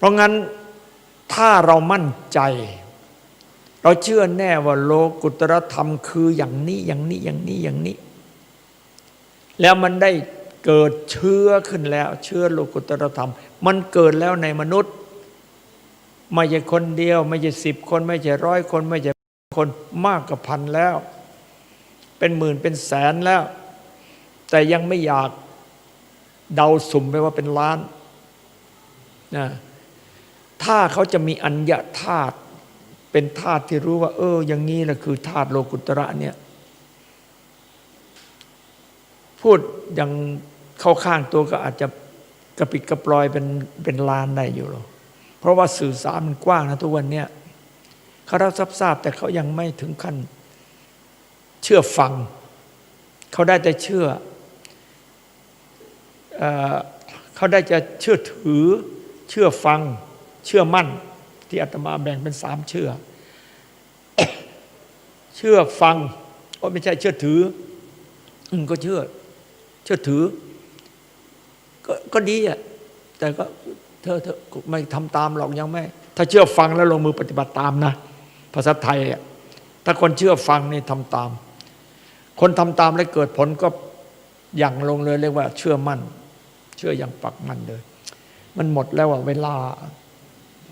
เพราะงั้นถ้าเรามั่นใจ เราเชื่อแน่ว่าโลกุตรธรรมคืออย่างนี้อย่างนี้อย่างนี้อย่างนี้ แล้วมันได้เกิดเชื้อขึ้นแล้ว เชื้อโลกุตรธรรม มันเกิดแล้วในมนุษย์ ไม่ใช่คนเดียว ไม่ใช่สิบคน ไม่ใช่ร้อยคน ไม่ใช่คนมากกว่าพันแล้ว เป็นหมื่นเป็นแสนแล้ว แต่ยังไม่อยากเดาสุ่มไปว่าเป็นล้านนะ ถ้าเขาจะมีอัญญาธาตุเป็นธาตุที่รู้ว่า เออ อย่างนี้แหละคือธาตุโลกุตระเนี่ย พูดย่างเข้าข้างตัวก็อาจจะกระปิดกระปลอยเป็นเป็นลานได้อยู่หรอกเพราะว่าสื่อสารมันกว้างนะทุกวันเนี้ยเขารับทราบทราบแต่เขายังไม่ถึงขั้นเชื่อฟัง เขาได้แต่เชื่อเออเขาได้จะเชื่อถือเชื่อฟัง ชื่อมั่น ที่อาตมาแบ่งเป็นสามเชื่อ เชื่อฟังโอ้ไม่ใช่เชื่อถือ อืมก็เชื่อ เชื่อถือ ก็ก็ดีอะแต่ก็เธอเธอไม่ทำตามหรอกยังไม่ ถ้าเชื่อฟังแล้วลงมือปฏิบัติตามนะภาษาไทยอะถ้าคนเชื่อฟังนี่ทำตาม คนทำตามแล้วเกิดผลก็อย่างลงเลยเรียกว่า เชื่อมั่น เชื่ออย่างปักมั่นเลย มันหมดแล้วอะเวลา